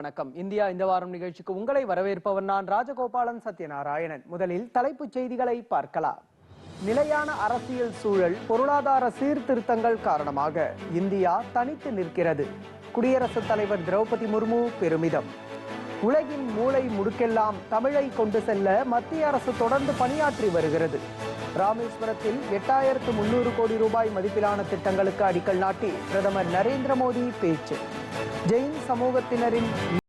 வணக்கம். இந்தியா இந்த வாரம் நிகழ்ச்சிக்கு உங்களை வரவேற்பவன் நான் ராஜகோபாலன் சத்யநாராயணன். முதலில் தலைப்புச் செய்திகளை பார்க்கலாம். நிலையான அரசியல் சூழல் பொருளாதார சீர்திருத்தங்கள் காரணமாக இந்தியா தனித்து நிற்கிறது. குடியரசுத் தலைவர் திரௌபதி முர்மு பெருமிதம். உலகின் மூளை முடுக்கெல்லாம் தமிழை கொண்டு செல்ல மத்திய அரசு தொடர்ந்து பணியாற்றி வருகிறது. ராமேஸ்வரத்தில் எட்டாயிரத்து முன்னூறு கோடி ரூபாய் மதிப்பிலான திட்டங்களுக்கு அடிக்கல் நாட்டி பிரதமர் நரேந்திர மோடி பேச்சு. ஜெயின் சமூகத்தினரின்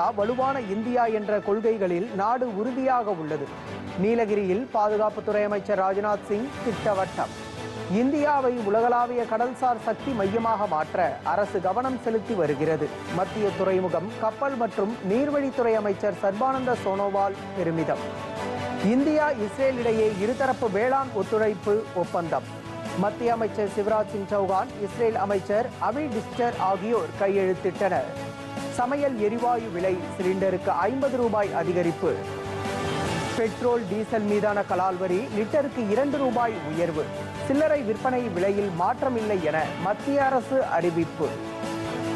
வலுவான இந்தியா என்ற கொள்கைகளில் நாடு உறுதியாக உள்ளது. நீலகிரியில் பாதுகாப்புத்துறை அமைச்சர் ராஜ்நாத் சிங் திட்டவட்டம். இந்தியாவை உலகளாவிய கடல்சார் சக்தி மையமாக மாற்ற அரசு கவனம் செலுத்தி வருகிறது. மத்திய துறைமுகம் கப்பல் மற்றும் நீர்வழித்துறை அமைச்சர் சர்பானந்த சோனோவால் பெருமிதம். இந்தியா இஸ்ரேல் இடையே இருதரப்பு வேளாண் ஒத்துழைப்பு ஒப்பந்தம். மத்திய அமைச்சர் சிவராஜ் சிங் சௌகான் இஸ்ரேல் அமைச்சர் அமி டிஸ்டர் ஆகியோர் கையெழுத்திட்டனர். சமையல் எரிவாயு விலை சிலிண்டருக்கு ஐம்பது ரூபாய் அதிகரிப்பு. பெட்ரோல் டீசல் மீதான கலால் வரி லிட்டருக்கு இரண்டு ரூபாய் உயர்வு. சில்லறை விற்பனை விலையில் மாற்றமில்லை என மத்திய அரசு அறிவிப்பு.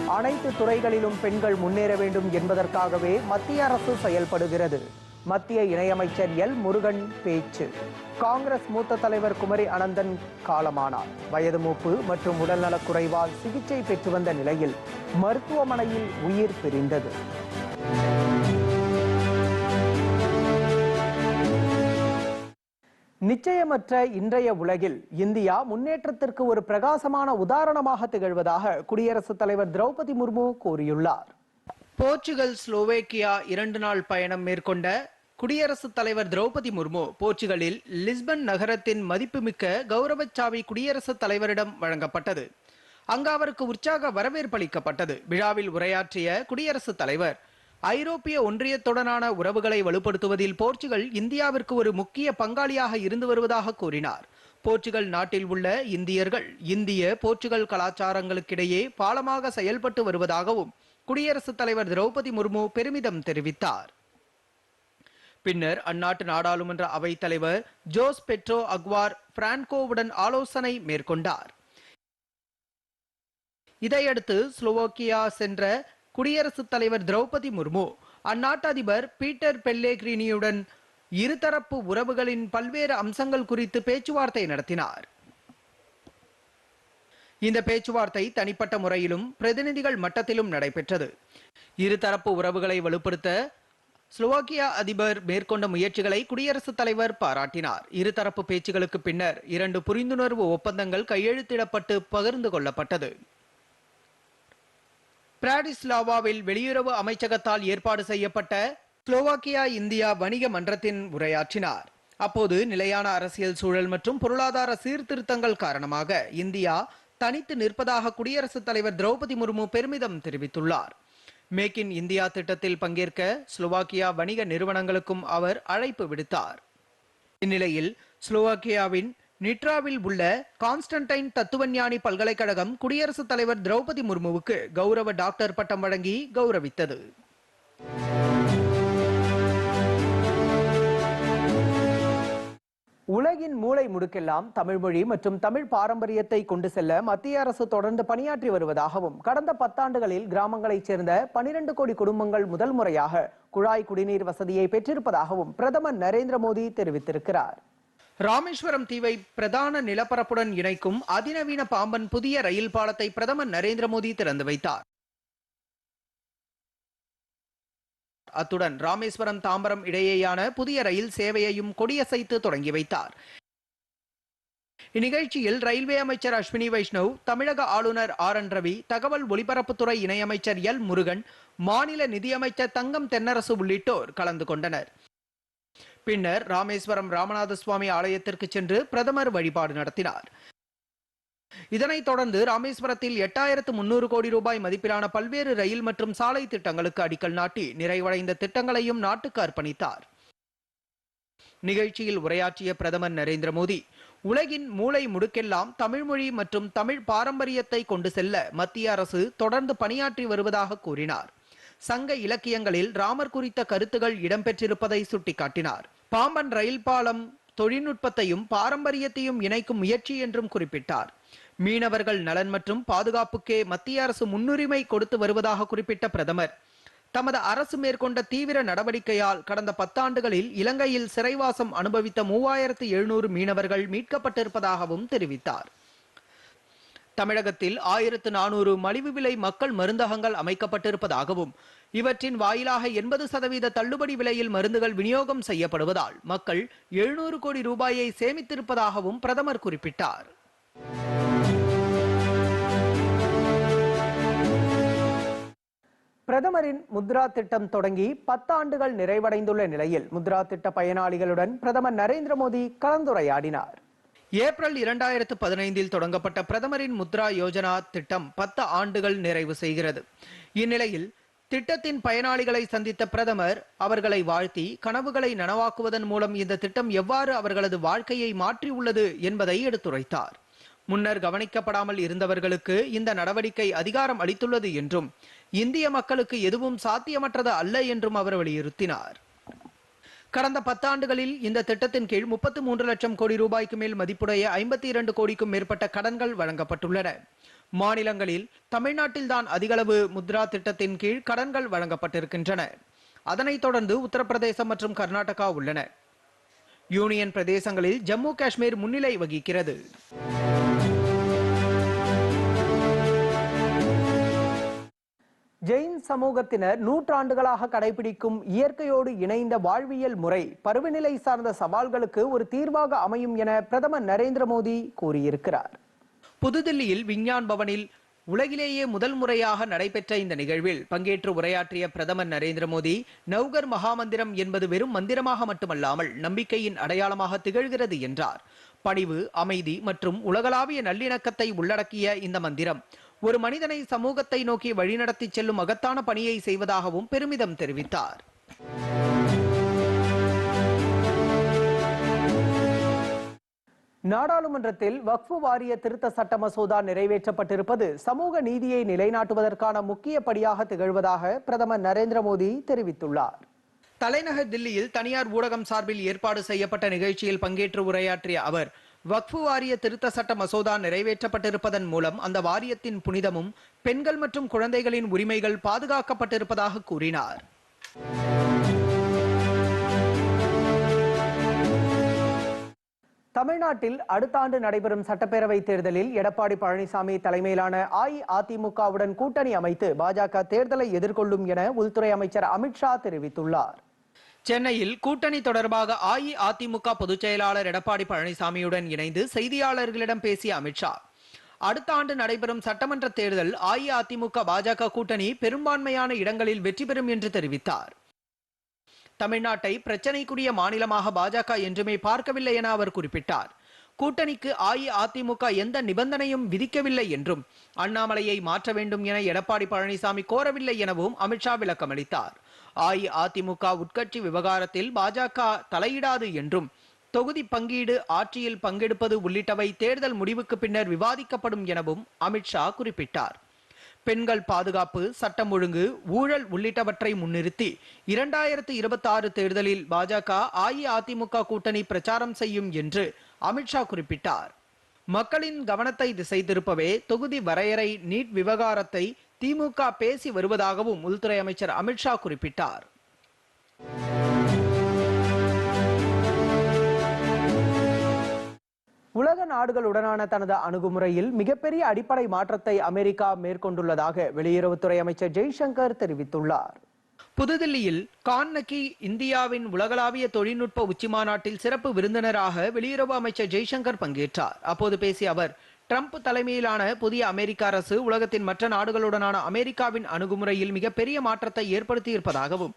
அனைத்து துறைகளிலும் பெண்கள் முன்னேற வேண்டும் என்பதற்காகவே மத்திய அரசு செயல்படுகிறது. மத்திய இணையமைச்சர் எல். முருகன் பேச்சு. காங்கிரஸ் மூத்த தலைவர் குமரி அனந்தன் காலமானார். வயது மூப்பு மற்றும் உடல்நலக் குறைவால் சிகிச்சை பெற்று வந்த நிலையில் மருத்துவமனையில் உயிர் பிரிந்தது. நிச்சயமற்ற இன்றைய உலகில் இந்தியா முன்னேற்றத்திற்கு ஒரு பிரகாசமான உதாரணமாக திகழ்வதாக குடியரசுத் தலைவர் திரௌபதி முர்மு கூறியுள்ளார். போர்ச்சுகல் ஸ்லோவேக்கியா இரண்டு நாள் பயணம் மேற்கொண்ட குடியரசுத் தலைவர் திரௌபதி முர்மு போர்ச்சுகலில் லிஸ்பன் நகரத்தின் மதிப்புமிக்க கௌரவச்சாவி குடியரசுத் தலைவரிடம் வழங்கப்பட்டது. அங்கு அவருக்கு உற்சாக வரவேற்பு அளிக்கப்பட்டது விழாவில் உரையாற்றிய குடியரசுத் தலைவர் ஐரோப்பிய ஒன்றியத்துடனான உறவுகளை வலுப்படுத்துவதில் போர்ச்சுகல் இந்தியாவிற்கு ஒரு முக்கிய பங்காளியாக இருந்து வருவதாக கூறினார். போர்ச்சுகல் நாட்டில் உள்ள இந்தியர்கள் இந்திய போர்ச்சுகல் கலாச்சாரங்களுக்கிடையே பாலமாக செயல்பட்டு வருவதாகவும் குடியரசுத் தலைவர் திரௌபதி முர்மு பெருமிதம் தெரிவித்தார். பின்னர் அந்நாட்டு நாடாளுமன்ற அவைத் தலைவர் ஜோஸ் பெட்ரோ அக்வார் பிரான்கோவுடன் ஆலோசனை மேற்கொண்டார். இதையடுத்து ஸ்லோவோக்கியா சென்ற குடியரசுத் தலைவர் திரௌபதி முர்மு அந்நாட்டு அதிபர் பீட்டர் பெல்லேக்ரினியுடன் இருதரப்பு உறவுகளின் பல்வேறு அம்சங்கள் குறித்து பேச்சுவார்த்தை நடத்தினார். இந்த பேச்சுவார்த்தை தனிப்பட்ட முறையிலும் பிரதிநிதிகள் மட்டத்திலும் நடைபெற்றது. இருதரப்பு உறவுகளை வலுப்படுத்த ஸ்லோவாக்கியா அதிபர் மேற்கொண்ட முயற்சிகளை குடியரசுத் தலைவர் பாராட்டினார். இருதரப்பு பேச்சுகளுக்கு பின்னர் இரண்டு புரிந்துணர்வு ஒப்பந்தங்கள் கையெழுத்திடப்பட்டு பகிர்ந்து கொள்ளப்பட்டது. பிராடிஸ்லாவாவில் வெளியுறவு அமைச்சகத்தால் ஏற்பாடு செய்யப்பட்ட ஸ்லோவாக்கியா இந்தியா வணிக மன்றத்தின் உரையாற்றினார். அப்போது நிலையான அரசியல் சூழல் மற்றும் பொருளாதார சீர்திருத்தங்கள் காரணமாக இந்தியா தனித்து நிற்பதாக குடியரசுத் தலைவர் திரௌபதி முர்மு பெருமிதம் தெரிவித்துள்ளார். மேக் இன் இந்தியா திட்டத்தில் பங்கேற்க ஸ்லோவாக்கியா வணிக நிறுவனங்களுக்கும் அவர் அழைப்பு விடுத்தார். இந்நிலையில் ஸ்லோவாக்கியாவின் நிட்ராவில் உள்ள கான்ஸ்டன்டைன் தத்துவஞானி பல்கலைக்கழகம் குடியரசுத் தலைவர் திரௌபதி முர்முவுக்கு கௌரவ டாக்டர் பட்டம் வழங்கி கௌரவித்தது. உலகின் மூளை முடுக்கெல்லாம் தமிழ்மொழி மற்றும் தமிழ் பாரம்பரியத்தை கொண்டு செல்ல மத்திய அரசு தொடர்ந்து பணியாற்றி வருவதாகவும் கடந்த பத்தாண்டுகளில் கிராமங்களைச் சேர்ந்த பனிரெண்டு கோடி குடும்பங்கள் முதல் முறையாக குழாய் குடிநீர் வசதியை பெற்றிருப்பதாகவும் பிரதமர் நரேந்திர மோடி தெரிவித்திருக்கிறார். ராமேஸ்வரம் தீவை பிரதான நிலப்பரப்புடன் இணைக்கும் அதிநவீன பாம்பன் புதிய ரயில் பாலத்தை பிரதமர் நரேந்திர மோடி திறந்து வைத்தார். அத்துடன் ராமேஸ்வரம் தாம்பரம் இடையேயான புதிய ரயில் சேவையையும் கொடியசைத்து தொடங்கி வைத்தார். இந்நிகழ்ச்சியில் ரயில்வே அமைச்சர் அஸ்வினி வைஷ்ணவ் தமிழக ஆளுநர் ஆர். என். ரவி தகவல் ஒலிபரப்புத்துறை இணையமைச்சர் எல். முருகன் மாநில நிதியமைச்சர் தங்கம் தென்னரசு உள்ளிட்டோர் கலந்து கொண்டனர். பின்னர் ராமேஸ்வரம் ராமநாத சுவாமி ஆலயத்திற்கு சென்று பிரதமர் வழிபாடு நடத்தினார். இதனைத் தொடர்ந்து ராமேஸ்வரத்தில் எட்டாயிரத்து முன்னூறு கோடி ரூபாய் மதிப்பிலான பல்வேறு ரயில் மற்றும் சாலை திட்டங்களுக்கு அடிக்கல் நாட்டி நிறைவடைந்த திட்டங்களையும் நாட்டுக்கு அர்ப்பணித்தார். நிகழ்ச்சியில் உரையாற்றிய பிரதமர் நரேந்திர மோடி உலகின் மூளை முடுக்கெல்லாம் தமிழ்மொழி மற்றும் தமிழ் பாரம்பரியத்தை கொண்டு செல்ல மத்திய அரசு தொடர்ந்து பணியாற்றி வருவதாக கூறினார். சங்க இலக்கியங்களில் ராமர் குறித்த கருத்துகள் இடம்பெற்றிருப்பதை சுட்டிக்காட்டினார். பாம்பன் ரயில் பாலம் தொழில்நுட்பத்தையும் பாரம்பரியத்தையும் இணைக்கும் முயற்சி என்றும் குறிப்பிட்டார். மீனவர்கள் நலன் மற்றும் பாதுகாப்புக்கே மத்திய அரசு முன்னுரிமை கொடுத்து வருவதாக குறிப்பிட்ட பிரதமர் தமது அரசு மேற்கொண்ட தீவிர நடவடிக்கையால் கடந்த பத்தாண்டுகளில் இலங்கையில் சிறைவாசம் அனுபவித்த மூவாயிரத்து எழுநூறு மீனவர்கள் மீட்கப்பட்டிருப்பதாகவும் தெரிவித்தார். தமிழகத்தில் ஆயிரத்து நானூறு மலிவு விலை மக்கள் மருந்தகங்கள் அமைக்கப்பட்டிருப்பதாகவும் இவற்றின் வாயிலாக எண்பது சதவீத தள்ளுபடி விலையில் மருந்துகள் விநியோகம் செய்யப்படுவதால் மக்கள் எழுநூறு கோடி ரூபாயை சேமித்திருப்பதாகவும் பிரதமர் குறிப்பிட்டார். பிரதமரின் முத்ரா திட்டம் தொடங்கி பத்தாண்டுகள் நிறைவடைந்துள்ள நிலையில் முத்ரா திட்ட பயனாளிகளுடன் பிரதமர் நரேந்திர மோடி கலந்துரையாடினார். ஏப்ரல் இரண்டாயிரத்து பதினைந்தில் தொடங்கப்பட்ட பிரதமரின் முத்ரா யோஜனா திட்டம் பத்து ஆண்டுகள் நிறைவு செய்கிறது. இந்நிலையில் திட்டத்தின் பயனாளிகளை சந்தித்த பிரதமர் அவர்களை வாழ்த்தி கனவுகளை நனவாக்குவதன் மூலம் இந்த திட்டம் எவ்வாறு அவர்களது வாழ்க்கையை மாற்றியுள்ளது என்பதை எடுத்துரைத்தார். முன்னர் கவனிக்கப்படாமல் இருந்தவர்களுக்கு இந்த நடவடிக்கை அதிகாரம் அளித்துள்ளது என்றும் இந்திய மக்களுக்கு எதுவும் சாத்தியமற்றது அல்ல என்றும் அவர் வலியுறுத்தினார். கடந்த பத்தாண்டுகளில் இந்த திட்டத்தின் கீழ் முப்பத்து மூன்று லட்சம் கோடி ரூபாய்க்கு மேல் மதிப்புடைய ஐம்பத்தி இரண்டு கோடிக்கும் மேற்பட்ட கடன்கள் வழங்கப்பட்டுள்ளன. மாநிலங்களில் தமிழ்நாட்டில்தான் அதிகளவு முத்ரா திட்டத்தின் கீழ் கடன்கள் வழங்கப்பட்டிருக்கின்றன. அதனைத் தொடர்ந்து உத்தரப்பிரதேசம் மற்றும் கர்நாடகா உள்ளன. யூனியன் பிரதேசங்களில் ஜம்மு காஷ்மீர் முன்னிலை வகிக்கிறது. ஜெயின் சமூகத்தினர் நூற்றாண்டுகளாக கடைபிடிக்கும் இயற்கையோடு இணைந்த வாழ்வியல் முறை பருவநிலை சார்ந்த சவால்களுக்கு ஒரு தீர்வாக அமையும் என பிரதமர் நரேந்திர மோடி கூறியிருக்கிறார். புதுதில்லியில் விஞ்ஞான் பவனில் உலகிலேயே முதல் முறையாக நடைபெற்ற இந்த நிகழ்வில் பங்கேற்று உரையாற்றிய பிரதமர் நரேந்திர மோடி நவ்கர் மகாமந்திரம் என்பது வெறும் மந்திரமாக மட்டுமல்லாமல் நம்பிக்கையின் அடையாளமாக திகழ்கிறது என்றார். பணிவு அமைதி மற்றும் உலகளாவிய நல்லிணக்கத்தை உள்ளடக்கிய இந்த மந்திரம் ஒரு மனிதனை சமூகத்தை நோக்கி வழிநடத்தி செல்லும் மகத்தான பணியை செய்வதாகவும் பெருமிதம் தெரிவித்தார். நாடாளுமன்றத்தில் வக்ஃபு வாரிய திருத்த சட்ட மசோதா நிறைவேற்றப்பட்டிருப்பது சமூக நீதியை நிலைநாட்டுவதற்கான முக்கிய படியாக திகழ்வதாக பிரதமர் நரேந்திர மோடி தெரிவித்துள்ளார். தலைநகர் தில்லியில் தனியார் ஊடகம் சார்பில் ஏற்பாடு செய்யப்பட்ட நிகழ்ச்சியில் பங்கேற்று உரையாற்றிய அவர் வக்ஃபு வாரிய திருத்த சட்ட மசோதா நிறைவேற்றப்பட்டிருப்பதன் மூலம் அந்த வாரியத்தின் புனிதமும் பெண்கள் மற்றும் குழந்தைகளின் உரிமைகள் பாதுகாக்கப்பட்டிருப்பதாக கூறினார். தமிழ்நாட்டில் அடுத்த ஆண்டு நடைபெறும் சட்டப்பேரவை தேர்தலில் எடப்பாடி பழனிசாமி தலைமையிலான அஇஅதிமுகவுடன் கூட்டணி அமைத்து பாஜக தேர்தலை எதிர்கொள்ளும் என உள்துறை அமைச்சர் அமித்ஷா தெரிவித்துள்ளார். சென்னையில் கூட்டணி தொடர்பாக அஇஅதிமுக பொதுச் செயலாளர் எடப்பாடி பழனிசாமியுடன் இணைந்து செய்தியாளர்களிடம் பேசிய அமித்ஷா அடுத்த ஆண்டு நடைபெறும் சட்டமன்ற தேர்தல் அஇஅதிமுக பாஜக கூட்டணி பெரும்பான்மையான இடங்களில் வெற்றி பெறும் என்று தெரிவித்தார். தமிழ்நாட்டை பிரச்சனைக்குரிய மாநிலமாக பாஜக என்றுமே பார்க்கவில்லை என அவர் குறிப்பிட்டார். கூட்டணிக்கு அஇஅதிமுக எந்த நிபந்தனையும் விதிக்கவில்லை என்றும் அண்ணாமலையை மாற்ற வேண்டும் என எடப்பாடி பழனிசாமி கோரவில்லை எனவும் அமித்ஷா விளக்கமளித்தார். அஇஅதிமுக உட்கட்சி விவகாரத்தில் பாஜக தலையிடாது என்றும் தொகுதி பங்கீடு ஆட்சியில் பங்கெடுப்பது உள்ளிட்டவை தேர்தல் முடிவுக்கு பின்னர் விவாதிக்கப்படும் எனவும் அமித்ஷா குறிப்பிட்டார். பெண்கள் பாதுகாப்பு சட்டம் ஒழுங்கு ஊழல் உள்ளிட்டவற்றை முன்னிறுத்தி இரண்டாயிரத்து இருபத்தி ஆறு தேர்தலில் பாஜக அஇஅதிமுக கூட்டணி பிரச்சாரம் செய்யும் என்று அமித்ஷா குறிப்பிட்டார். மக்களின் கவனத்தை திசை திருப்பவே தொகுதி வரையறை நீட் விவகாரத்தை திமுக பேசி வருவதாகவும் உள்துறை அமைச்சர் அமித்ஷா குறிப்பிட்டார். உலக நாடுகளுடனான தனது அணுகுமுறையில் மிகப்பெரிய அடிப்படை மாற்றத்தை அமெரிக்கா மேற்கொண்டுள்ளதாக வெளியுறவுத்துறை அமைச்சர் ஜெய்சங்கர் தெரிவித்துள்ளார். புதுதில்லியில் கான்னகி இந்தியாவின் உலகளாவிய தொழில்நுட்ப உச்சிமாநாட்டில் சிறப்பு விருந்தினராக வெளியுறவு அமைச்சர் ஜெய்சங்கர் பங்கேற்றார். அப்போது பேசிய அவர் ட்ரம்ப் தலைமையிலான புதிய அமெரிக்க அரசு உலகத்தின் மற்ற நாடுகளுடனான அமெரிக்காவின் அணுகுமுறையில் மிகப்பெரிய மாற்றத்தை ஏற்படுத்தியிருப்பதாகவும்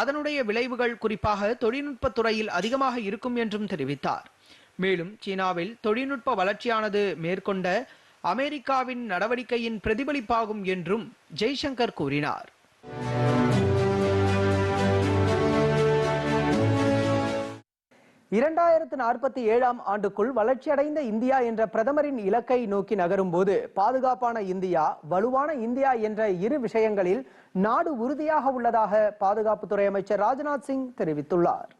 அதனுடைய விளைவுகள் குறிப்பாக தொழில்நுட்பத் துறையில் அதிகமாக இருக்கும் என்றும் தெரிவித்தார். மேலும் சீனாவில் தொழில்நுட்ப வளர்ச்சியானது மேற்கொண்ட அமெரிக்காவின் நடவடிக்கையின் பிரதிபலிப்பாகும் என்றும் ஜெய்சங்கர் கூறினார். இரண்டாயிரத்து நாற்பத்தி ஏழாம் ஆண்டுக்குள் வளர்ச்சியடைந்த இந்தியா என்ற பிரதமரின் இலக்கை நோக்கி நகரும் போது பாதுகாப்பான இந்தியா வலுவான இந்தியா என்ற இரு விஷயங்களில் நாடு உறுதியாக உள்ளதாக பாதுகாப்புத்துறை அமைச்சர் ராஜ்நாத் சிங் தெரிவித்துள்ளார்.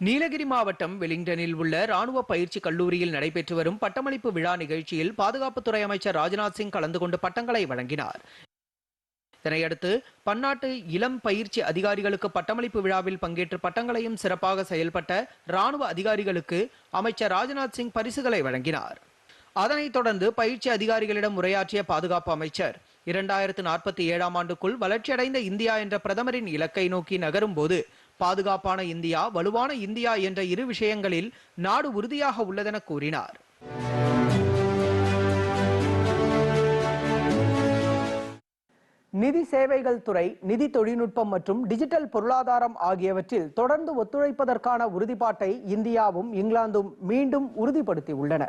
நீலகிரி மாவட்டம் வெலிங்டனில் உள்ள ராணுவ பயிற்சி கல்லூரியில் நடைபெற்று வரும் பட்டமளிப்பு விழா நிகழ்ச்சியில் பாதுகாப்புத்துறை அமைச்சர் ராஜ்நாத் சிங் கலந்து கொண்டு பட்டங்களை வழங்கினார். இதனையடுத்து பன்னாட்டு இளம் பயிற்சி அதிகாரிகளுக்கு பட்டமளிப்பு விழாவில் பங்கேற்று பட்டங்களையும் சிறப்பாக செயல்பட்ட ராணுவ அதிகாரிகளுக்கு அமைச்சர் ராஜ்நாத் சிங் பரிசுகளை வழங்கினார். அதனைத் தொடர்ந்து பயிற்சி அதிகாரிகளிடம் உரையாற்றிய பாதுகாப்பு அமைச்சர் இரண்டாயிரத்து நாற்பத்தி ஏழாம் ஆண்டுக்குள் வளர்ச்சியடைந்த இந்தியா என்ற பிரதமரின் இலக்கை நோக்கி நகரும் போது பாதுகாப்பான இந்தியா வலுவான இந்தியா என்ற இரு விஷயங்களில் நாடு உறுதியாக உள்ளதென கூறினார். நிதி சேவைகள் துறை நிதி தொழில்நுட்பம் மற்றும் டிஜிட்டல் பொருளாதாரம் ஆகியவற்றில் தொடர்ந்து ஒத்துழைப்பதற்கான உறுதிப்பாட்டை இந்தியாவும் இங்கிலாந்தும் மீண்டும் உறுதிப்படுத்தியுள்ளன.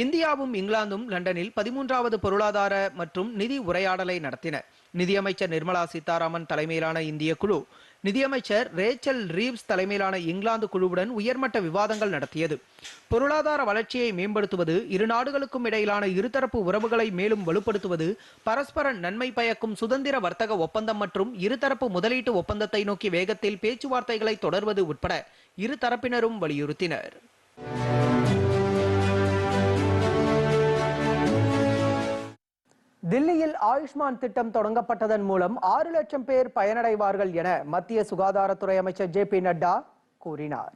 இந்தியாவும் இங்கிலாந்தும் லண்டனில் பதிமூன்றாவது பொருளாதார மற்றும் நிதி உரையாடலை நடத்தின. நிதியமைச்சர் நிர்மலா சீதாராமன் தலைமையிலான இந்திய குழு நிதியமைச்சர் ரேச்சல் ரீவ்ஸ் தலைமையிலான இங்கிலாந்து குழுவுடன் உயர்மட்ட விவாதங்கள் நடத்தியது. பொருளாதார வளர்ச்சியை மேம்படுத்துவது இரு நாடுகளுக்கும் இடையிலான இருதரப்பு உறவுகளை மேலும் வலுப்படுத்துவது பரஸ்பர நன்மை பயக்கும் சுதந்திர வர்த்தக ஒப்பந்தம் மற்றும் இருதரப்பு முதலீட்டு ஒப்பந்தத்தை நோக்கி வேகத்தில் பேச்சுவார்த்தைகளை தொடர்வது உட்பட இரு தரப்பினரும் வலியுறுத்தினர். தில்லியில் ஆயுஷ்மான் திட்டம் தொடங்கப்பட்டதன் மூலம் ஆறு லட்சம் பேர் பயனடைவார்கள் என மத்திய சுகாதாரத்துறை அமைச்சர் ஜே பி நட்டா கூறினார்.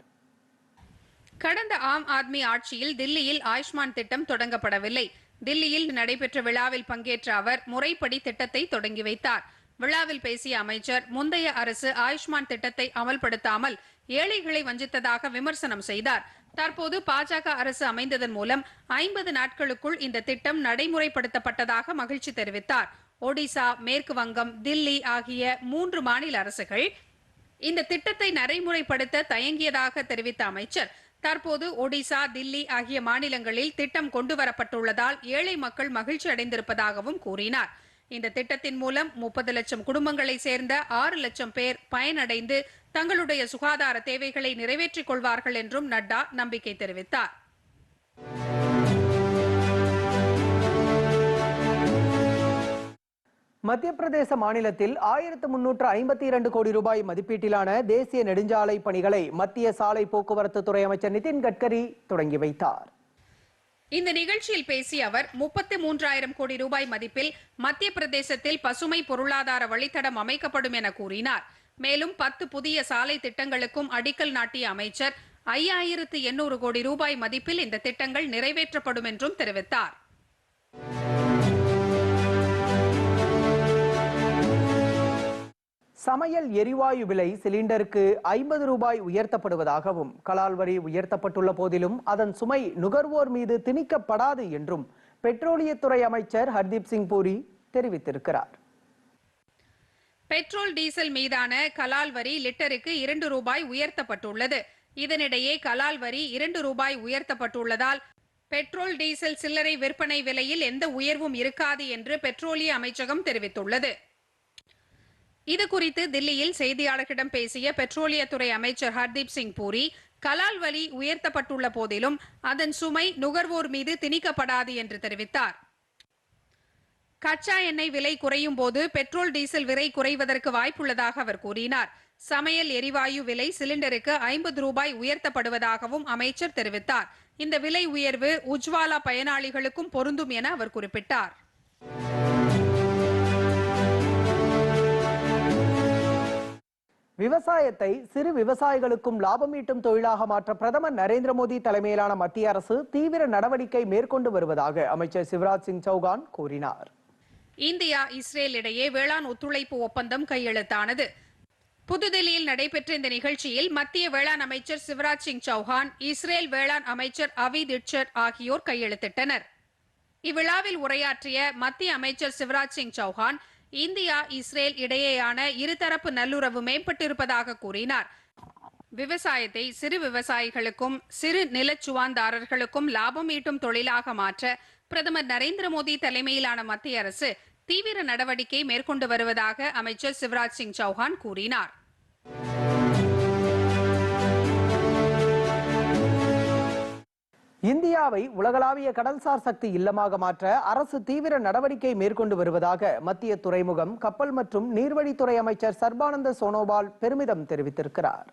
கடந்த ஆம் ஆத்மி ஆட்சியில் தில்லியில் ஆயுஷ்மான் திட்டம் தொடங்கப்படவில்லை. தில்லியில் நடைபெற்ற விழாவில் பங்கேற்ற அவர் முறைப்படி திட்டத்தை தொடங்கி வைத்தார். விழாவில் பேசிய அமைச்சர் முந்தைய அரசு ஆயுஷ்மான் திட்டத்தை அமல்படுத்தாமல் ஏழைகளை வஞ்சித்ததாக விமர்சனம் செய்தார். தற்போது பாஜக அரசு அமைந்ததன் மூலம் ஐம்பது நாட்களுக்குள் இந்த திட்டம் நடைமுறைப்படுத்தப்பட்டதாக மகிழ்ச்சி தெரிவித்தார். ஒடிசா மேற்கு வங்கம் தில்லி ஆகிய மூன்று மாநில அரசுகள் இந்த திட்டத்தை நடைமுறைப்படுத்த தயங்கியதாக தெரிவித்த அமைச்சர். தற்போது ஒடிசா தில்லி ஆகிய மாநிலங்களில் திட்டம் கொண்டுவரப்பட்டுள்ளதால் ஏழை மக்கள் மகிழ்ச்சி அடைந்திருப்பதாகவும் கூறினார். இந்த திட்டத்தின் மூலம் முப்பது லட்சம் குடும்பங்களை சேர்ந்த ஆறு லட்சம் பேர் பயனடைந்து தங்களுடைய சுகாதார தேவைகளை நிறைவேற்றிக் கொள்வார்கள் என்றும் நட்டா நம்பிக்கை தெரிவித்தார். மத்திய பிரதேச மாநிலத்தில் ஆயிரத்து முன்னூற்று ஐம்பத்தி இரண்டு கோடி ரூபாய் மதிப்பீட்டிலான தேசிய நெடுஞ்சாலை பணிகளை மத்திய சாலை போக்குவரத்து துறை அமைச்சர் நிதின் கட்கரி தொடங்கி வைத்தார். இந்த நிகழ்ச்சியில் பேசிய அவர் முப்பத்தி மூன்றாயிரம் கோடி ரூபாய் மதிப்பில் மத்திய பிரதேசத்தில் பசுமை பொருளாதார வழித்தடம் அமைக்கப்படும் என கூறினார். மேலும் பத்து புதிய சாலை திட்டங்களுக்கும் அடிக்கல் நாட்டிய அமைச்சர் ஐயாயிரத்து எண்ணூறு கோடி ரூபாய் மதிப்பில் இந்த திட்டங்கள் நிறைவேற்றப்படும் என்றும் தெரிவித்தார். சமையல் எரிவாயு விலை சிலிண்டருக்கு ஐம்பது ரூபாய் உயர்த்தப்படுவதாகவும் கலால் வரி உயர்த்தப்பட்டுள்ள போதிலும் அதன் சுமை நுகர்வோர் மீது திணிக்கப்படாது என்றும் பெட்ரோலியத்துறை அமைச்சர் ஹர்தீப் சிங் பூரி தெரிவித்திருக்கிறார். பெட்ரோல் டீசல் மீதான கலால் வரி லிட்டருக்கு இரண்டு ரூபாய் உயர்த்தப்பட்டுள்ளது. இதனிடையே கலால் வரி இரண்டு ரூபாய் உயர்த்தப்பட்டுள்ளதால் பெட்ரோல் டீசல் சில்லறை விற்பனை விலையில் எந்த உயர்வும் இருக்காது என்று பெட்ரோலிய அமைச்சகம் தெரிவித்துள்ளது. இது குறித்து தில்லியில் செய்தியாளர்களிடம் பேசிய பெட்ரோலியத்துறை அமைச்சர் ஹர்தீப் சிங் பூரி கலால் வரி உயர்த்தப்பட்டுள்ள போதிலும் அதன் சுமை நுகர்வோர் மீது திணிக்கப்படாது என்று தெரிவித்தார். கச்சா எண்ணெய் விலை குறையும் போது பெட்ரோல் டீசல் விலை குறைவதற்கு வாய்ப்புள்ளதாக அவர் கூறினார். சமையல் எரிவாயு விலை சிலிண்டருக்கு ஐம்பது ரூபாய் உயர்த்தப்படுவதாகவும் அமைச்சர் தெரிவித்தார். இந்த விலை உயர்வு உஜ்வாலா பயனாளிகளுக்கும் பொருந்தும் என அவர் குறிப்பிட்டார். விவசாயத்தை சிறு விவசாயிகளுக்கும் லாபம் ஈட்டும் தொழிலாக மாற்ற பிரதமர் நரேந்திர மோடி தலைமையிலான மத்திய அரசு தீவிர நடவடிக்கை மேற்கொண்டு வருவதாக அமைச்சர் சிவராஜ் சிங் சௌகான் கூறினார். இந்தியா இஸ்ரேல் இடையே வேளாண் ஒத்துழைப்பு ஒப்பந்தம் கையெழுத்தானது. புதுதில்லியில் நடைபெற்ற இந்த நிகழ்ச்சியில் மத்திய வேளாண் அமைச்சர் சிவராஜ் சிங் சௌஹான் இஸ்ரேல் வேளாண் அமைச்சர் அவி திட்சர் ஆகியோர் கையெழுத்திட்டனர். இவ்விழாவில் உரையாற்றிய மத்திய அமைச்சர் சிவராஜ் சிங் சௌஹான் இந்தியா இஸ்ரேல் இடையேயான இருதரப்பு நல்லுறவு மேம்பட்டிருப்பதாக கூறினார். விவசாயத்தை சிறு விவசாயிகளுக்கும் சிறு நிலச்சுவான்தாரர்களுக்கும் லாபம் ஈட்டும் தொழிலாக மாற்ற பிரதமர் நரேந்திர மோடி தலைமையிலான மத்திய அரசு தீவிர நடவடிக்கை மேற்கொண்டு வருவதாக அமைச்சர் சிவராஜ் சிங் சௌஹான் கூறினார். இந்தியாவை உலகளாவிய கடல்சார் சக்தி இல்லமாக மாற்ற அரசு தீவிர நடவடிக்கை மேற்கொண்டு வருவதாக மத்திய துறைமுகம் கப்பல் மற்றும் நீர்வழித்துறை அமைச்சர் சர்பானந்த சோனோவால் பெருமிதம் தெரிவித்திருக்கிறார்.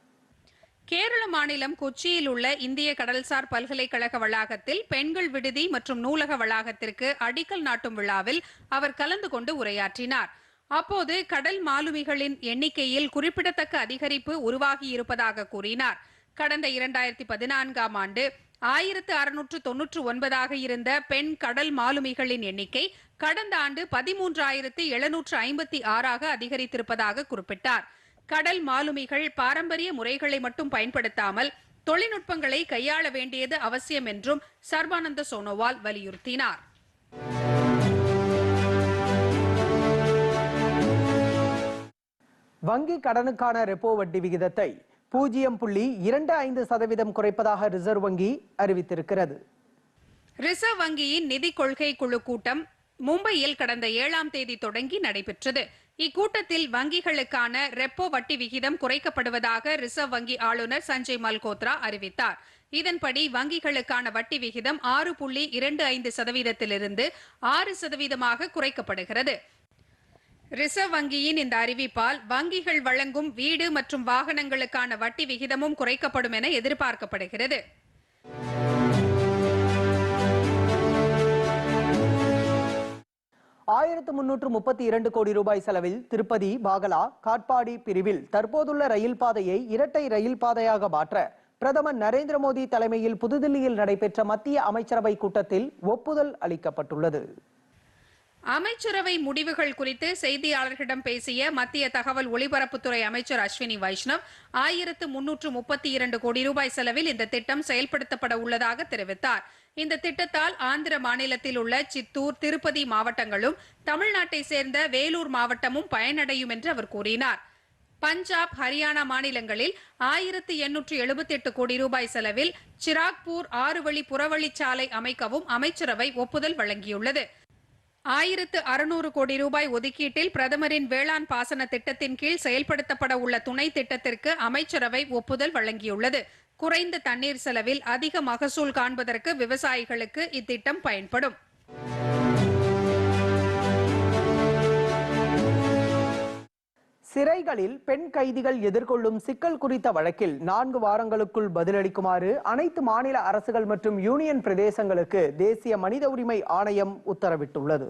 கேரள மாநிலம் கொச்சியில் உள்ள இந்திய கடல்சார் பல்கலைக்கழக வளாகத்தில் பெண்கள் விடுதி மற்றும் நூலக வளாகத்திற்கு அடிக்கல் நாட்டும் விழாவில் அவர் கலந்து கொண்டு உரையாற்றினார். அப்போது கடல் மாலுமிகளின் எண்ணிக்கையில் குறிப்பிடத்தக்க அதிகரிப்பு உருவாகி இருப்பதாக கூறினார். கடந்த இரண்டாயிரத்தி பதினான்காம் ஆண்டு ஆயிரத்து அறுநூற்று தொன்னூற்று ஒன்பதாக இருந்த பெண் கடல் மாலுமிகளின் எண்ணிக்கை கடந்த ஆண்டு பதிமூன்றாயிரத்து எழுநூற்று ஐம்பத்தி ஆறாக அதிகரித்திருப்பதாக குறிப்பிட்டார். கடல் மாலுமிகள் பாரம்பரிய முறைகளை மட்டும் பயன்படுத்தாமல் தொழில்நுட்பங்களை கையாள வேண்டியது அவசியம் என்றும் சர்பானந்த சோனோவால் வலியுறுத்தினார். வங்கி கடனுக்கான ரெப்போ வட்டி விகிதத்தை பூஜ்ஜியம் புள்ளி இரண்டு ஐந்து சதவீதம் குறைப்பதாக ரிசர்வ் வங்கி அறிவித்திருக்கிறது. ரிசர்வ் வங்கியின் நிதி கொள்கை குழு கூட்டம் மும்பையில் கடந்த ஏழாம் தேதி தொடங்கி நடைபெற்றது. இக்கூட்டத்தில் வங்கிகளுக்கான ரெப்போ வட்டி விகிதம் குறைக்கப்படுவதாக ரிசர்வ் வங்கி ஆளுநர் சஞ்சய் மல்கோத்ரா அறிவித்தார். இதன்படி வங்கிகளுக்கான வட்டி விகிதம் ஆறு புள்ளி இரண்டு ஐந்து சதவீதத்திலிருந்து ஆறு சதவீதமாக குறைக்கப்படுகிறது. ரிசர்வ் வங்கியின் இந்த அறிவிப்பால் வங்கிகள் வழங்கும் வீடு மற்றும் வாகனங்களுக்கான வட்டி விகிதமும் குறைக்கப்படும் என எதிர்பார்க்கப்படுகிறது. ஆயிரத்து முன்னூற்று முப்பத்தி இரண்டு கோடி ரூபாய் செலவில் திருப்பதி பாகலா காட்பாடி பிரிவில் தற்போதுள்ள ரயில் பாதையை இரட்டை ரயில் பாதையாக மாற்ற பிரதமர் நரேந்திர மோடி தலைமையில் புதுதில்லியில் நடைபெற்ற மத்திய அமைச்சரவை கூட்டத்தில் ஒப்புதல் அளிக்கப்பட்டுள்ளது. அமைச்சரவை முடிவுகள் குறித்து செய்தியாளர்களிடம் பேசிய மத்திய தகவல் ஒலிபரப்புத்துறை அமைச்சர் அஸ்வினி வைஷ்ணவ் ஆயிரத்து முன்னூற்று முப்பத்தி இரண்டு கோடி ரூபாய் செலவில் இந்த திட்டம் செயல்படுத்தப்பட உள்ளதாக தெரிவித்தார். இந்த திட்டத்தால் ஆந்திர மாநிலத்தில் உள்ள சித்தூர் திருப்பதி மாவட்டங்களும் தமிழ்நாட்டை சேர்ந்த வேலூர் மாவட்டமும் பயனடையும் என்று அவர் கூறினார். பஞ்சாப் ஹரியானா மாநிலங்களில் ஆயிரத்து எண்ணூற்று எழுபத்தி எட்டு கோடி ரூபாய் செலவில் சிராக்பூர் ஆறு வழி புறவழிச்சாலை அமைக்கவும் அமைச்சரவை ஒப்புதல் வழங்கியுள்ளது. ஆயிரத்து அறுநூறு கோடி ரூபாய் ஒதுக்கீட்டில் பிரதமரின் வேளாண் பாசன திட்டத்தின் கீழ் செயல்படுத்தப்பட உள்ள துணை திட்டத்திற்கு அமைச்சரவை ஒப்புதல் வழங்கியுள்ளது. குறைந்த தண்ணீர் செலவில் அதிக மகசூல் காண்பதற்கு விவசாயிகளுக்கு இத்திட்டம் பயன்படும். சிறைகளில் பெண் கைதிகள் எதிர்கொள்ளும் சிக்கல் குறித்த வழக்கில் நான்கு வாரங்களுக்குள் பதிலளிக்குமாறு அனைத்து மாநில அரசுகள் மற்றும் யூனியன் பிரதேசங்களுக்கு தேசிய மனித உரிமை ஆணையம் உத்தரவிட்டுள்ளது.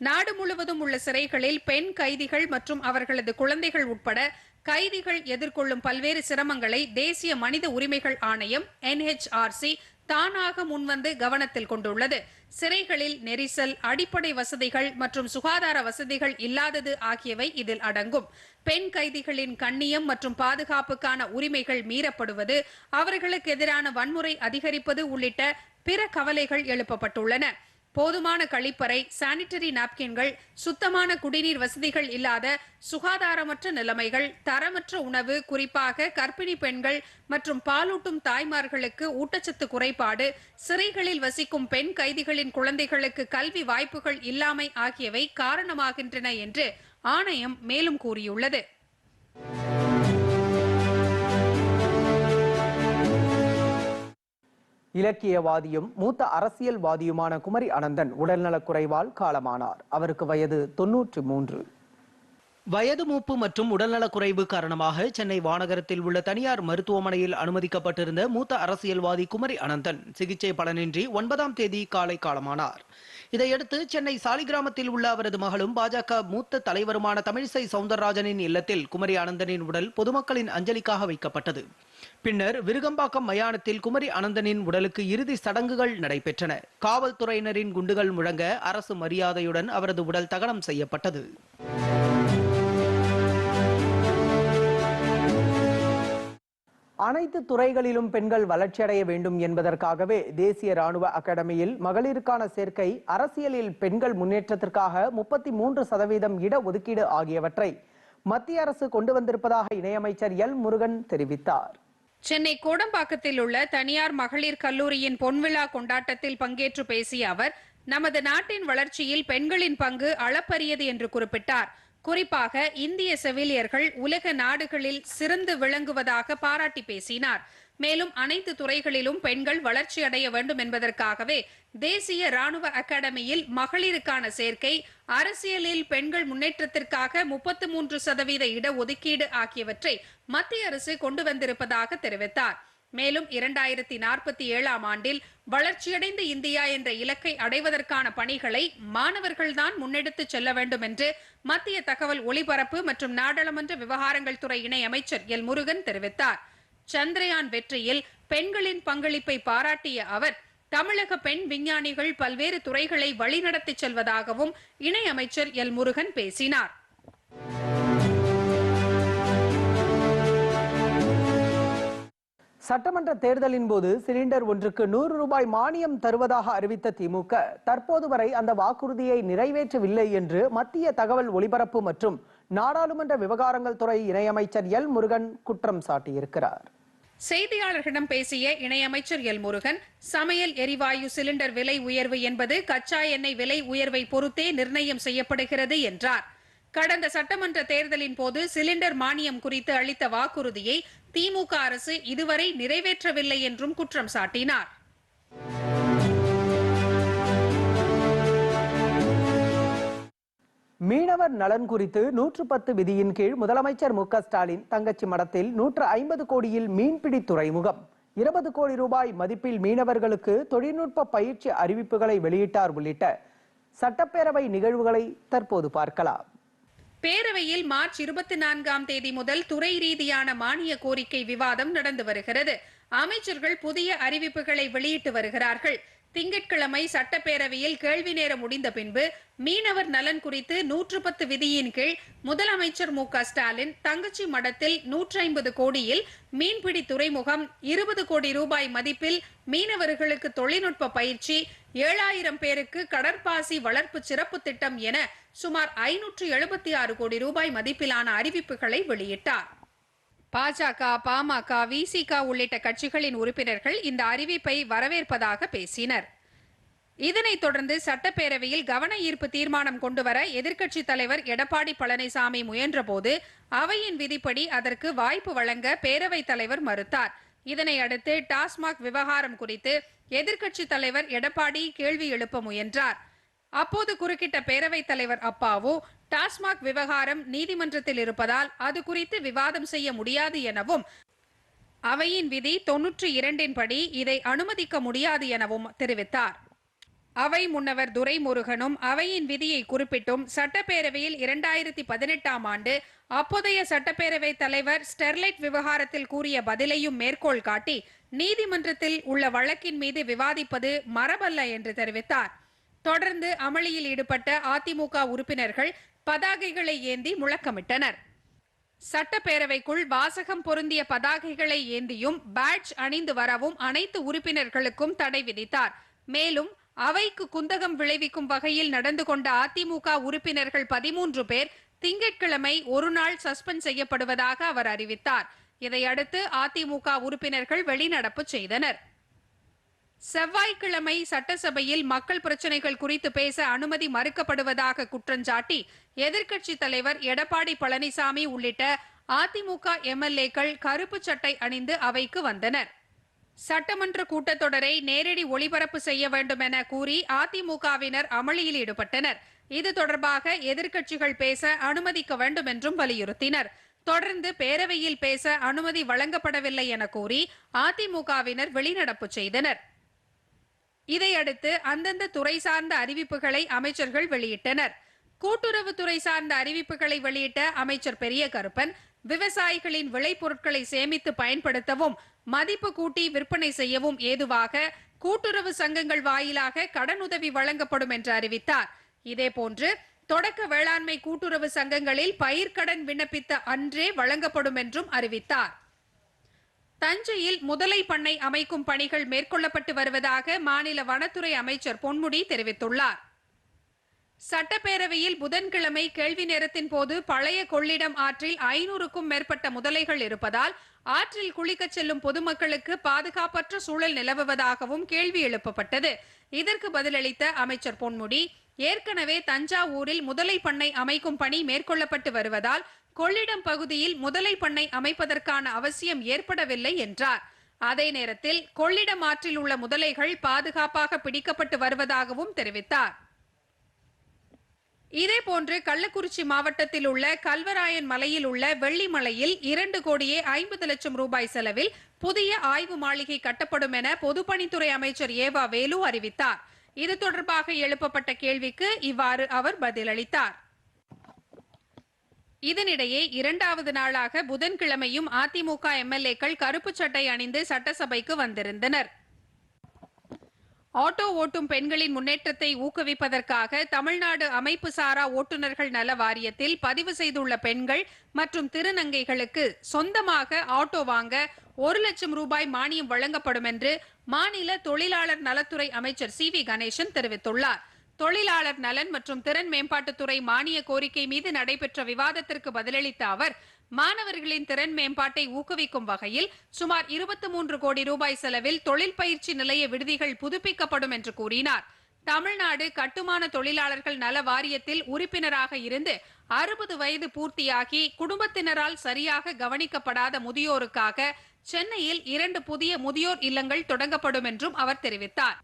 நாடு முழுவதும் உள்ள சிறைகளில் பெண் கைதிகள் மற்றும் அவர்களது குழந்தைகள் உட்பட கைதிகள் எதிர்கொள்ளும் பல்வேறு சிரமங்களை தேசிய மனித உரிமைகள் ஆணையம் என்ஹெச்ஆர்சி தானாக முன்வந்து கவனத்தில் கொண்டுள்ளது. சிறைகளில் நெரிசல் அடிப்படை வசதிகள் மற்றும் சுகாதார வசதிகள் இல்லாதது ஆகியவை இதில் அடங்கும். பெண் கைதிகளின் கண்ணியம் மற்றும் பாதுகாப்புக்கான உரிமைகள் மீறப்படுவது அவர்களுக்கு எதிரான வன்முறை அதிகரிப்பது உள்ளிட்ட பிற கவலைகள் எழுப்பப்பட்டுள்ளன. போதுமான கழிப்பறை சானிட்டரி நாப்கின்கள் சுத்தமான குடிநீர் வசதிகள் இல்லாத சுகாதாரமற்ற நிலைமைகள் தரமற்ற உணவு குறிப்பாக கர்ப்பிணி பெண்கள் மற்றும் பாலூட்டும் தாய்மார்களுக்கு ஊட்டச்சத்து குறைபாடு சிறைகளில் வசிக்கும் பெண் கைதிகளின் குழந்தைகளுக்கு கல்வி வாய்ப்புகள் இல்லாமை ஆகியவை காரணமாகின்றன என்று ஆணையம் மேலும் கூறியுள்ளது. இலக்கியவாதியும் மூத்த அரசியல்வாதியுமான குமரி அனந்தன் உடல்நலக் குறைவால் காலமானார். அவருக்கு வயது தொன்னூற்றி மூன்று. வயது மூப்பு மற்றும் உடல்நலக் குறைவு காரணமாக சென்னை வானகரத்தில் உள்ள தனியார் மருத்துவமனையில் அனுமதிக்கப்பட்டிருந்த மூத்த அரசியல்வாதி குமரி அனந்தன் சிகிச்சை பலனின்றி ஒன்பதாம் தேதி காலை காலமானார். இதையடுத்து சென்னை சாலிகிராமத்தில் உள்ள அவரது மகளும் பாஜக மூத்த தலைவருமான தமிழிசை சவுந்தரராஜனின் இல்லத்தில் குமரி அனந்தனின் உடல் பொதுமக்களின் அஞ்சலிக்காக வைக்கப்பட்டது. பின்னர் விருகம்பாக்கம் மயானத்தில் குமரி அனந்தனின் உடலுக்கு இறுதி சடங்குகள் நடைபெற்றன. காவல்துறையினரின் குண்டுகள் முழங்க அரசு மரியாதையுடன் அவரது உடல் தகனம் செய்யப்பட்டது. அனைத்து துறைகளிலும் பெண்கள் வளர்ச்சியடைய வேண்டும் என்பதற்காகவே தேசிய ராணுவ அகாடமியில் மகளிருக்கான சேர்க்கை அரசியலில் பெண்கள் முன்னேற்றத்திற்காக முப்பத்தி மூன்று சதவீதம் இட ஒதுக்கீடு ஆகியவற்றை மத்திய அரசு கொண்டு வந்திருப்பதாக இணையமைச்சர் எல் முருகன் தெரிவித்தார். சென்னை கோடம்பாக்கத்தில் உள்ள தனியார் மகளிர் கல்லூரியின் பொன்விழா கொண்டாட்டத்தில் பங்கேற்று பேசிய அவர் நமது நாட்டின் வளர்ச்சியில் பெண்களின் பங்கு அளப்பரியது என்று குறிப்பிட்டார். குறிப்பாக இந்திய செவிலியர்கள் உலக நாடுகளில் சிறந்து விளங்குவதாக பாராட்டி பேசினார். மேலும் அனைத்து துறைகளிலும் பெண்கள் வளர்ச்சி அடைய வேண்டும் என்பதற்காகவே தேசிய ராணுவ அகாடமியில் மகளிருக்கான சேர்க்கை அரசியலில் பெண்கள் முன்னேற்றத்திற்காக முப்பத்து மூன்று சதவீத இடஒதுக்கீடு ஆகியவற்றை மத்திய அரசு கொண்டு வந்திருப்பதாக தெரிவித்தார். மேலும் இரண்டாயிரத்தி நாற்பத்தி ஏழாம் ஆண்டில் வளர்ச்சியடைந்த இந்தியா என்ற இலக்கை அடைவதற்கான பணிகளை மாணவர்கள்தான் முன்னெடுத்துச் செல்ல வேண்டும் என்று மத்திய தகவல் ஒலிபரப்பு மற்றும் நாடாளுமன்ற விவகாரங்கள் துறை இணை அமைச்சர் எல் முருகன் தெரிவித்தார். சந்திரயான் வெற்றியில் பெண்களின் பங்களிப்பை பாராட்டிய அவர் தமிழக பெண் விஞ்ஞானிகள் பல்வேறு துறைகளை வழிநடத்திச் செல்வதாகவும் இணை அமைச்சர் எல் முருகன் பேசினார். சட்டமன்ற தேர்தலின் போது சிலிண்டர் ஒன்றுக்கு நூறு ரூபாய் மானியம் தருவதாக அறிவித்த திமுக தற்போது வரை அந்த வாக்குறுதியை நிறைவேற்றவில்லை என்று மத்திய தகவல் ஒலிபரப்பு மற்றும் நாடாளுமன்ற விவகாரங்கள் துறை இணையமைச்சர் எல் முருகன் குற்றம் சாட்டியிருக்கிறார். செய்தியாளர்களிடம் பேசிய இணையமைச்சர் எல் முருகன் சமையல் எரிவாயு சிலிண்டர் விலை உயர்வு என்பது கச்சா எண்ணெய் விலை உயர்வை பொறுத்தே நிர்ணயம் செய்யப்படுகிறது என்றார். கடந்த சட்டமன்ற தேர்தலின் போது சிலிண்டர் மானியம் குறித்து அளித்த வாக்குறுதியை திமுக அரசு இதுவரை நிறைவேற்றவில்லை என்றும் குற்றம் சாட்டினார். மீனவர் நலன் குறித்து நூற்று பத்து விதியின் கீழ் முதலமைச்சர் மு ஸ்டாலின் தங்கச்சி மடத்தில் நூற்று ஐம்பது கோடியில் மீன்பிடி துறைமுகம். இருபது கோடி ரூபாய் மதிப்பில் மீனவர்களுக்கு தொழில்நுட்ப பயிற்சி அறிவிப்புகளை வெளியிட்டார் உள்ளிட்ட சட்டப்பேரவை நிகழ்வுகளை தற்போது பார்க்கலாம். பேரவையில் மார்ச் இருபத்தி நான்காம் தேதி முதல் துறை ரீதியான மானிய கோரிக்கை விவாதம் நடந்து வருகிறது. அமைச்சர்கள் புதிய அறிவிப்புகளை வெளியிட்டு வருகிறார்கள். திங்கட்கிழமை சட்டப்பேரவையில் கேள்வி நேரம் முடிந்த பின்பு மீனவர் நலன் குறித்து நூற்று பத்து விதியின் கீழ் முதலமைச்சர் மு க ஸ்டாலின் தங்கச்சி மடத்தில் நூற்றி ஐம்பது கோடியில் மீன்பிடி துறைமுகம் இருபது கோடி ரூபாய் மதிப்பில் மீனவர்களுக்கு தொழில்நுட்ப பயிற்சி ஏழாயிரம் பேருக்கு கடற்பாசி வளர்ப்பு சிறப்பு திட்டம் என சுமார் ஐநூற்று எழுபத்தி ஆறு கோடி ரூபாய் மதிப்பிலான அறிவிப்புகளை வெளியிட்டார். பாஜக பாமக விசிக உள்ளிட்ட கட்சிகளின் உறுப்பினர்கள் இந்த அறிவிப்பை வரவேற்பதாக பேசினர். இதனைத் தொடர்ந்து சட்டப்பேரவையில் கவன ஈர்ப்பு தீர்மானம் கொண்டுவர எதிர்க்கட்சித் தலைவர் எடப்பாடி பழனிசாமி முயன்றபோது அவையின் விதிப்படி அதற்கு வாய்ப்பு வழங்க பேரவைத் தலைவர் மறுத்தார். இதனை அடுத்து டாஸ்மாக் விவகாரம் குறித்து எதிர்க்கட்சித் தலைவர் எடப்பாடி கேள்வி எழுப்ப முயன்றார். அப்போது குறுக்கிட்ட பேரவைத் தலைவர் அப்பாவு டாஸ்மாக் விவகாரம் நீதிமன்றத்தில் இருப்பதால் அது குறித்து விவாதம் செய்ய முடியாது எனவும் அவையின் விதி தொன்னூற்றி இரண்டின் படி இதை அனுமதிக்க முடியாது எனவும் தெரிவித்தார். அவை முன்னவர் துரைமுருகனும் அவையின் விதியை குறிப்பிட்டும் சட்டப்பேரவையில் இரண்டாயிரத்தி பதினெட்டாம் ஆண்டு அப்போதைய சட்டப்பேரவைத் தலைவர் ஸ்டெர்லைட் விவகாரத்தில் கூறிய பதிலையும் மேற்கோள் காட்டி நீதிமன்றத்தில் உள்ள வழக்கின் மீது விவாதிப்பது மரபல்ல என்று தெரிவித்தார். தொடர்ந்து அமளியில் ஈடுபட்ட அதிமுக உறுப்பினர்கள் பதாகைகளை ஏந்தி முழக்கமிட்டனர். சட்டப்பேரவைக்குள் வாசகம் பொருந்திய பதாகைகளை ஏந்தியும் பேட்ஜ் அணிந்து வரவும் அனைத்து உறுப்பினர்களுக்கும் தடை விதித்தார். மேலும் அவைக்கு குந்தகம் விளைவிக்கும் வகையில் நடந்து கொண்ட அதிமுக உறுப்பினர்கள் பதிமூன்று பேர் திங்கட்கிழமை ஒரு நாள் சஸ்பெண்ட் செய்யப்படுவதாக அவர் அறிவித்தார். இதையடுத்து அதிமுக உறுப்பினர்கள் வெளிநடப்பு செய்தனர். செவ்வாய்க்கிழமை சட்டசபையில் மக்கள் பிரச்சினைகள் குறித்து பேச அனுமதி மறுக்கப்படுவதாக குற்றஞ்சாட்டி எதிர்க்கட்சி தலைவர் எடப்பாடி பழனிசாமி உள்ளிட்ட அதிமுக எம்எல்ஏக்கள் கருப்பு சட்டை அணிந்து அவைக்கு வந்தனர். சட்டமன்ற கூட்டத்தொடரை நேரடி ஒளிபரப்பு செய்ய வேண்டும் என கூறி அதிமுகவினர் அமளியில் ஈடுபட்டனர். இது தொடர்பாக எதிர்க்கட்சிகள் பேச அனுமதிக்க வேண்டும் என்றும் வலியுறுத்தினர். தொடர்ந்து பேரவையில் பேச அனுமதி வழங்கப்படவில்லை என கூறி அதிமுகவினர் வெளிநடப்பு செய்தனர். இதையடுத்து அந்தந்த துறை சார்ந்த அறிவிப்புகளை அமைச்சர்கள் வெளியிட்டனர். கூட்டுறவுத்துறை சார்ந்த அறிவிப்புகளை வெளியிட்ட அமைச்சர் பெரிய கருப்பன் விவசாயிகளின் விளைபொருட்களை சேமித்து பயன்படுத்தவும் மதிப்பு கூட்டி விற்பனை செய்யவும் ஏதுவாக கூட்டுறவு சங்கங்கள் வாயிலாக கடனுதவி வழங்கப்படும் என்று அறிவித்தார். இதேபோன்று தொடக்க வேளாண்மை கூட்டுறவு சங்கங்களில் பயிர்க்கடன் விண்ணப்பித்த அன்றே வழங்கப்படும் என்றும் அறிவித்தார். தஞ்சையில் முதலை பண்ணை அமைக்கும் பணிகள் மேற்கொள்ளப்பட்டு வருவதாக மாநில வனத்துறை அமைச்சர் பொன்முடி தெரிவித்துள்ளார். சட்டப்பேரவையில் புதன்கிழமை கேள்வி நேரத்தின் போது பழைய கொள்ளிடம் ஆற்றில் ஐநூறுக்கும் மேற்பட்ட முதலைகள் இருப்பதால் ஆற்றில் குளிக்கச் செல்லும் பொதுமக்களுக்கு பாதுகாப்பற்ற சூழல் நிலவுவதாகவும் கேள்வி எழுப்பப்பட்டது. இதற்கு பதிலளித்த அமைச்சர் பொன்முடி ஏற்கனவே தஞ்சாவூரில் முதலை பண்ணை அமைக்கும் பணி மேற்கொள்ளப்பட்டு வருவதால் கொள்ளிடம் பகுதியில் முதலை பண்ணை அமைப்பதற்கான அவசியம் ஏற்படவில்லை என்றார். அதே நேரத்தில் கொள்ளிடம் ஆற்றில் உள்ள முதலைகள் பாதுகாப்பாக பிடிக்கப்பட்டு வருவதாகவும் தெரிவித்தார். இதேபோன்று கள்ளக்குறிச்சி மாவட்டத்தில் உள்ள கல்வராயன் மலையில் உள்ள வெள்ளிமலையில் இரண்டு கோடியே ஐம்பது லட்சம் ரூபாய் செலவில் புதிய ஆய்வு மாளிகை கட்டப்படும் என பொதுப்பணித்துறை அமைச்சர் ஏவா வேலு அறிவித்தார். இது தொடர்பாக எழுப்பப்பட்ட கேள்விக்கு இவ்வாறு அவர் பதிலளித்தார். இதனிடையே இரண்டாவது நாளாக புதன்கிழமையும் அதிமுக எம்எல்ஏக்கள் கருப்பு சட்டை அணிந்து சட்டசபைக்கு வந்திருந்தனர். ஆட்டோ ஓட்டும் பெண்களின் முன்னேற்றத்தை ஊக்குவிப்பதற்காக தமிழ்நாடு அமைப்பு சாரா ஓட்டுநர்கள் நல வாரியத்தில் பதிவு செய்துள்ள பெண்கள் மற்றும் திருநங்கைகளுக்கு சொந்தமாக ஆட்டோ வாங்க ஒரு லட்சம் ரூபாய் மானியம் வழங்கப்படும் என்று மாநில தொழிலாளர் நலத்துறை அமைச்சர் சி வி கணேசன் தெரிவித்துள்ளார். தொழிலாளர் நலன் மற்றும் திறன் மேம்பாட்டுத்துறை மானிய கோரிக்கை மீது நடைபெற்ற விவாதத்திற்கு பதிலளித்த அவர் மாணவர்களின் திறன் மேம்பாட்டை ஊக்குவிக்கும் வகையில் சுமார் இருபத்தி மூன்று கோடி ரூபாய் செலவில் தொழில் பயிற்சி நிலைய விடுதிகள் புதுப்பிக்கப்படும் என்று கூறினார். தமிழ்நாடு கட்டுமான தொழிலாளர்கள் நல வாரியத்தில் உறுப்பினராக இருந்து அறுபது வயது பூர்த்தியாகி குடும்பத்தினரால் சரியாக கவனிக்கப்படாத முதியோருக்காக சென்னையில் இரண்டு புதிய முதியோர் இல்லங்கள் தொடங்கப்படும் என்றும் அவர் தெரிவித்தார்.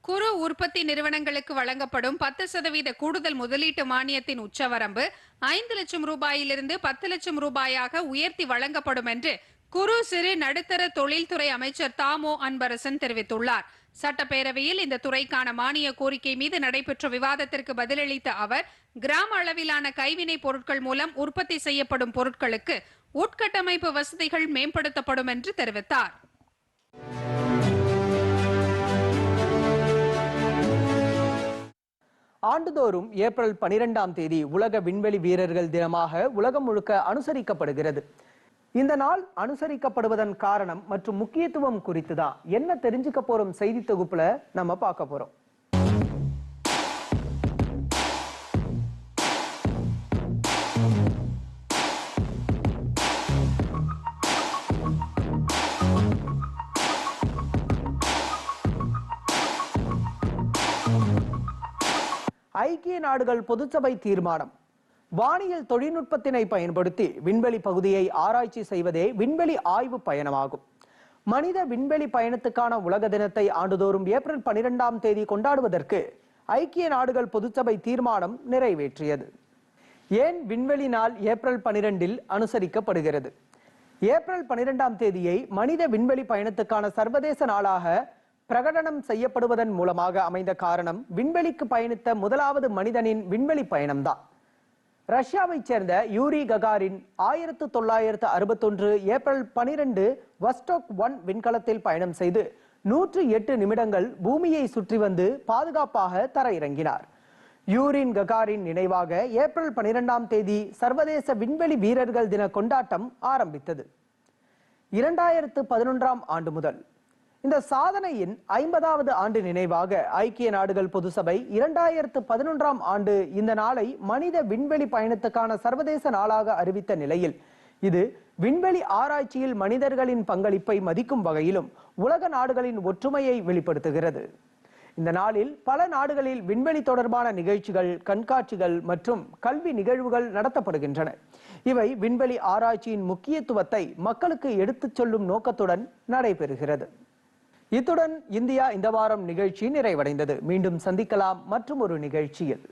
குறு உற்பத்தி நிறுவனங்களுக்கு வழங்கப்படும் பத்து சதவீத கூடுதல் முதலீட்டு மானியத்தின் உச்சவரம்பு ஐந்து லட்சம் ரூபாயிலிருந்து பத்து லட்சம் ரூபாயாக உயர்த்தி வழங்கப்படும் என்று குறு சிறு நடுத்தர தொழில்துறை அமைச்சர் தாமோ அன்பரசன் தெரிவித்துள்ளார். சட்டப்பேரவையில் இந்த துறைக்கான மானிய கோரிக்கை மீது நடைபெற்ற விவாதத்திற்கு பதிலளித்த அவர் கிராம அளவிலான கைவினை பொருட்கள் மூலம் உற்பத்தி செய்யப்படும் பொருட்களுக்கு உட்கட்டமைப்பு வசதிகள் மேம்படுத்தப்படும் என்று தெரிவித்தார். ஆண்டுதோறும் ஏப்ரல் பனிரெண்டாம் தேதி உலக விண்வெளி வீரர்கள் தினமாக உலகம் முழுக்க அனுசரிக்கப்படுகிறது. இந்த நாள் அனுசரிக்கப்படுவதன் காரணம் மற்றும் முக்கியத்துவம் குறித்து தான் என்ன தெரிஞ்சுக்க போறோம் செய்தி தொகுப்புல நம்ம பார்க்க போறோம். ஐக்கிய நாடுகள் பொதுச்சபை தீர்மானம். வானியல் தொழில்நுட்பத்தினை பயன்படுத்தி விண்வெளி பகுதியை ஆராய்ச்சி செய்வதே விண்வெளி ஆய்வு பயணமாகும். மனித விண்வெளி பயணத்துக்கான உலக தினத்தை ஆண்டுதோறும் ஏப்ரல் பனிரெண்டாம் தேதி கொண்டாடுவதற்கு ஐக்கிய நாடுகள் பொதுச்சபை தீர்மானம் நிறைவேற்றியது. ஏன் விண்வெளி நாள் ஏப்ரல் பனிரெண்டில் அனுசரிக்கப்படுகிறது? ஏப்ரல் பனிரெண்டாம் தேதியை மனித விண்வெளி பயணத்துக்கான சர்வதேச நாளாக பிரகடனம் செய்யப்படுவதன் மூலமாக அமைந்த காரணம் விண்வெளிக்கு பயணித்த முதலாவது மனிதனின் விண்வெளி பயணம்தான். ரஷ்யாவைச் சேர்ந்த யூரி ககாரின் ஆயிரத்து தொள்ளாயிரத்து அறுபத்தொன்று ஏப்ரல் பனிரெண்டு வஸ்டோக் ஒன் விண்கலத்தில் பயணம் செய்து நூற்று எட்டு நிமிடங்கள் பூமியை சுற்றி வந்து பாதுகாப்பாக தரையிறங்கினார். யூரின் ககாரின் நினைவாக ஏப்ரல் பனிரெண்டாம் தேதி சர்வதேச விண்வெளி வீரர்கள் தின கொண்டாட்டம் ஆரம்பித்தது. இரண்டாயிரத்து பதினொன்றாம் ஆண்டு முதல் இந்த சாதனையின் ஐம்பதாவது ஆண்டு நினைவாக ஐக்கிய நாடுகள் பொதுசபை இரண்டாயிரத்து பதினொன்றாம் ஆண்டு இந்த நாளை மனித விண்வெளி பயணத்துக்கான சர்வதேச நாளாக அறிவித்த நிலையில் இது விண்வெளி ஆராய்ச்சியில் மனிதர்களின் பங்களிப்பை மதிக்கும் வகையிலும் உலக நாடுகளின் ஒற்றுமையை வெளிப்படுத்துகிறது. இந்த நாளில் பல நாடுகளில் விண்வெளி தொடர்பான நிகழ்ச்சிகள் கண்காட்சிகள் மற்றும் கல்வி நிகழ்வுகள் நடத்தப்படுகின்றன. இவை விண்வெளி ஆராய்ச்சியின் முக்கியத்துவத்தை மக்களுக்கு எடுத்துச் சொல்லும் நோக்கத்துடன் நடைபெறுகிறது. இத்துடன் இந்தியா இந்த வாரம் நிகழ்ச்சி நிறைவடைந்தது. மீண்டும் சந்திக்கலாம். மற்றும் ஒரு நிகழ்ச்சியில்.